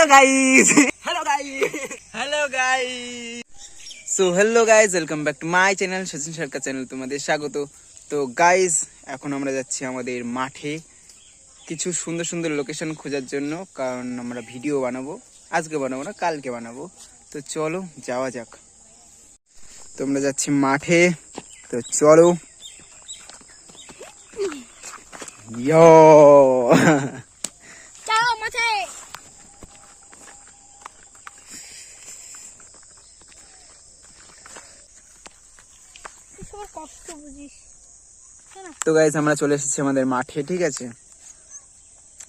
Hello guys hello guys hello guys so hello guys welcome back to my channel Sachin Sarkar channel তোমাদের স্বাগত। তো guys এখন আমরা যাচ্ছি আমাদের মাঠে কিছু সুন্দর সুন্দর লোকেশন খোঁজার জন্য, কারণ আমরা ভিডিও বানাবো। আজকে বানাবো না, কালকে বানাবো। তো, চলো, যাওয়া যাক। তো, আমরা যাচ্ছি মাঠে। তো, চলো। ইয়ো সবার কষ্ট বুঝিস। তো গাইজ আমরা চলে এসেছি আমাদের মাঠে ঠিক আছে?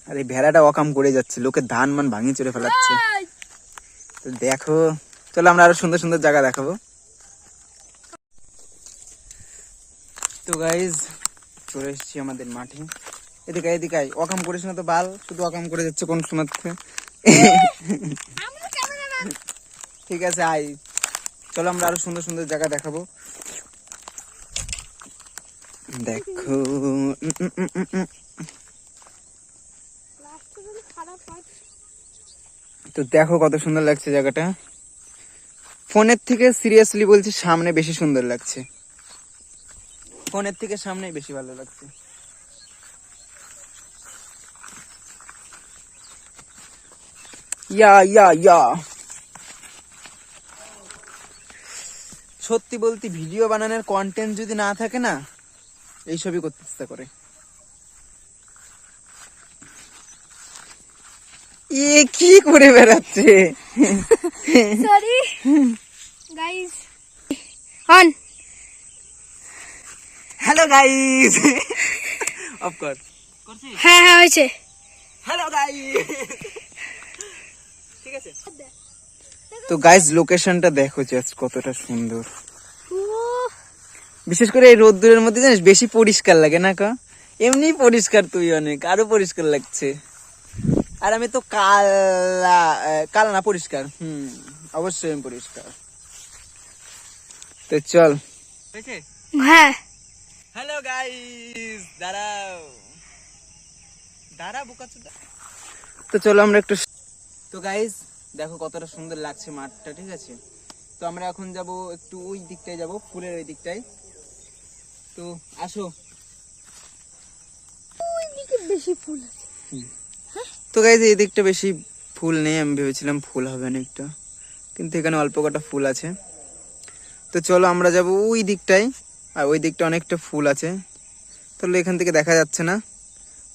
আর এই ভেড়াটা অকাম করে যাচ্ছে লোকে ধান মান ভাঙি চড়ে ফেলাচ্ছে। তো দেখো চলো আমরা আরও সুন্দর সুন্দর জায়গা দেখাবো। তো গাইজ চলে এসেছি আমাদের মাঠে। এদিকে এদিকে আয়। অকাম করিস না তো বাল শুধু অকাম করে যাচ্ছে কোন সময় ঠিক আছে আই চলো আমরা আরও সুন্দর সুন্দর জায়গা দেখাবো। দেখো। তো দেখো কত সুন্দর লাগছে জায়গাটা। ফোনের থেকে সিরিয়াসলি বলছি সামনে বেশি সুন্দর লাগছে। ফোনের থেকে সামনে বেশি ভালো লাগছে। ইয়া ইয়া ইয়া। সত্যি বলতে ভিডিও বানানোর কন্টেন্ট যদি না থাকে না এইসবই করতে ইচ্ছা করে। এ কি করে বেড়াচ্ছে? Sorry guys on hello guys off কর হ্যাঁ হ্যাঁ হয়েছে। হ্যালো গাইস ঠিক আছে? তো গাইস লোকেশনটা দেখো জাস্ট কতটা সুন্দর। বিশেষ করে এই রোদ্দুরের মধ্যে জানিস বেশি পরিষ্কার লাগে না কা? এমনি পরিষ্কার তুই অনেক আরও পরিষ্কার লাগছে। আর আমি তো কালা কালা না পরিষ্কার। হুম অবশ্যই আমি পরিষ্কার। তো চল। হ্যাঁ। হ্যালো গাইস দাঁড়াও। দাঁড়া বোকা তো চলো আমরা একটু তো গাইস দেখো কতটা সুন্দর লাগছে মাঠটা ঠিক আছে? তো আমরা এখন যাব একটু ওই দিকটায় যাব ফুলের ওই দিকটায়। তো আসো। বেশি ফুল আছে। তো গাইজ এই দিকটা বেশি ফুল নেই আমি ভেবেছিলাম ফুল হবে না একটা কিন্তু এখানে অল্প কটা ফুল আছে। তো চলো আমরা যাব ওই দিকটাই আর ওই দিকটা অনেকটা ফুল আছে। তাহলে এখান থেকে দেখা যাচ্ছে না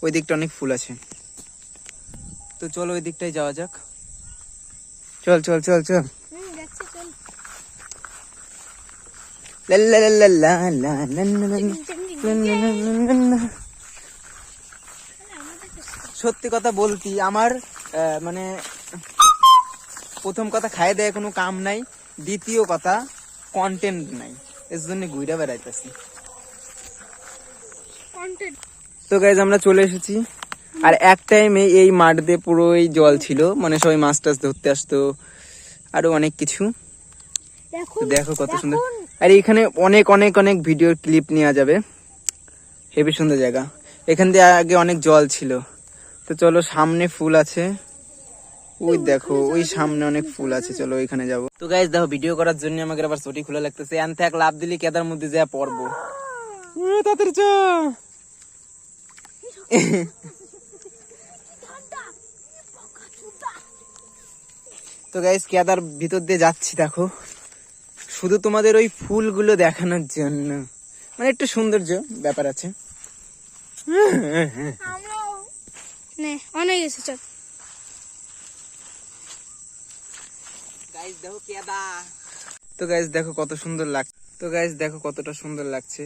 ওই দিকটা অনেক ফুল আছে। তো চলো ওই দিকটায় যাওয়া যাক। চল চল চল চল। সত্যি কথা বলতি আমার মানে প্রথম কথা খাই দেয় কোনো কাম নাই দ্বিতীয় কথা কন্টেন্ট নাই এর জন্য ঘুরে বেড়াইতেছি তো গাইজ আমরা চলে এসেছি আর এক টাইমে এই মাঠ দিয়ে পুরোই জল ছিল মানে সবাই মাছ টাছ ধরতে আসতো আরও অনেক কিছু দেখো কত সুন্দর আর এখানে অনেক অনেক অনেক ভিডিওর ক্লিপ নেওয়া যাবে। হেবি সুন্দর জায়গা। এখান দিয়ে আগে অনেক জল ছিল। তো চলো সামনে ফুল আছে। ওই দেখো ওই সামনে অনেক ফুল আছে। চলো ওইখানে যাব। তো গাইজ দেখো ভিডিও করার জন্য আমাকে আবার ছুটি খোলা লাগতেছে। এনতে এক লাভ দিলে কেদার মধ্যে যা পড়ব তাড়াতাড়ি চ তো গাইজ কেদার ভিতর দিয়ে যাচ্ছি দেখো। শুধু তোমাদের ওই ফুলগুলো দেখানোর জন্য। মানে একটু সৌন্দর্য ব্যাপার আছে। অনেক গেছে চল। তো গাইজ দেখো কত সুন্দর লাগ তো গাইজ দেখো কতটা সুন্দর লাগছে।